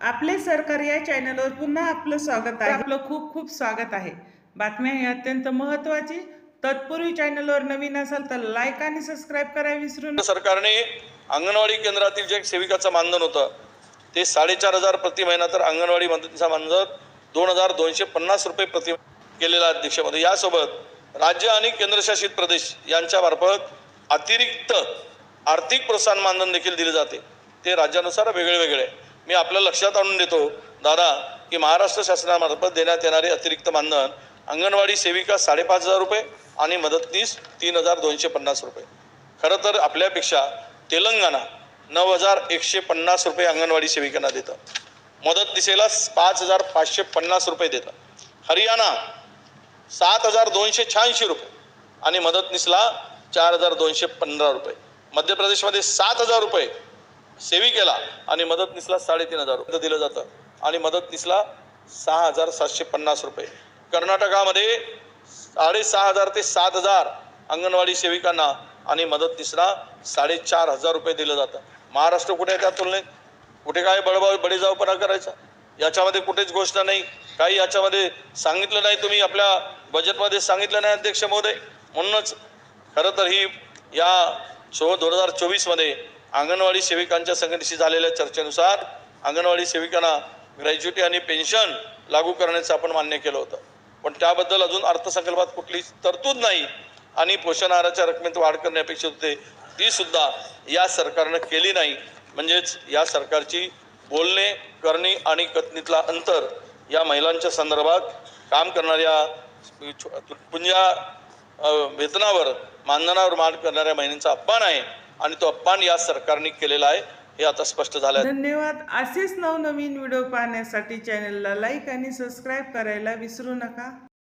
आपले सरकार या चॅनलवर पुन्हा आपलं स्वागत आहे. आपलं खूप खूप स्वागत आहे. बातम्या ही अत्यंत महत्त्वाची. तत्पूर्वी चॅनलवर नवीन असाल तर लाईक आणि सबस्क्राईब करायला विसरू नका. सरकारने अंगणवाडी केंद्रातील जे सेविकाचं मानधन होतं ते साडेचार हजार प्रति महिना तर अंगणवाडी मदतीचा मानधन दोन हजार दोनशे पन्नास रुपये प्रति केलेला आहे अध्यक्षमध्ये यासोबत राज्य आणि केंद्रशासित प्रदेश यांच्यामार्फत अतिरिक्त आर्थिक प्रोत्साहन मानधन देखील दिले जाते. ते राज्यानुसार वेगळे वेगळे आहे. मी आपल्या लक्षात आणून देतो दादा की महाराष्ट्र शासनामार्फत देण्यात येणारे अतिरिक्त मानधन अंगणवाडी सेविका साडेपाच हजार रुपये आणि मदतनीस तीन हजार दोनशे पन्नास रुपये. खरं तर आपल्यापेक्षा तेलंगणा नऊ हजार एकशे पन्नास रुपये अंगणवाडी सेविकांना देतं. मदतनीसेला पाच हजार पाचशे पन्नास रुपये देतं. हरियाणा सात हजार दोनशे शहाऐंशी रुपये आणि मदतनीसला चार हजार दोनशे पंधरा रुपये. मध्य प्रदेशमध्ये सात हजार रुपये सेविकेला आणि मदतनीसला साडेतीन हजार रुपये. दिलं जातं. आणि मदतनीसला सहा हजार सातशे पन्नास रुपये. कर्नाटकामध्ये साडेसहा हजार ते सात हजार अंगणवाडी सेविकांना आणि मदतनीसला साडेचार हजार रुपये दिलं जातं. महाराष्ट्र कुठे आहे त्या तुलनेत? कुठे काय बळबळ बळीजावपणा करायचा? याच्यामध्ये कुठेच गोष्ट नाही. काही याच्यामध्ये सांगितलं नाही तुम्ही आपल्या बजेटमध्ये सांगितलं नाही अध्यक्ष महोदय. म्हणूनच खरं तर ही या चो दोन हजार चोवीसमध्ये अंगणवाडी सेविकांच्या संघटनेशी झालेल्या चर्चेनुसार अंगणवाडी सेविकांना ग्रॅज्युटी आणि पेन्शन लागू करण्याचं आपण मान्य केलं होतं. पण त्याबद्दल अजून अर्थसंकल्पात कुठलीच तरतूद नाही आणि पोषण आहाराच्या रकमेत वाढ करणे अपेक्षित होते ती सुद्धा या सरकारनं केली नाही. म्हणजेच या सरकारची बोलणे करणे आणि कथनीतला अंतर या महिलांच्या संदर्भात काम करणाऱ्या पुंजा वेतनावर मानधनावर मार करणाऱ्या महिलांचा अपमान आहे. आणि तो अपमान या सरकारने केलेला आहे हे आता स्पष्ट झालं आहे. धन्यवाद. असेच नवनवीन व्हिडिओ पाहण्यासाठी चॅनलला लाईक आणि सबस्क्राईब करायला विसरू नका.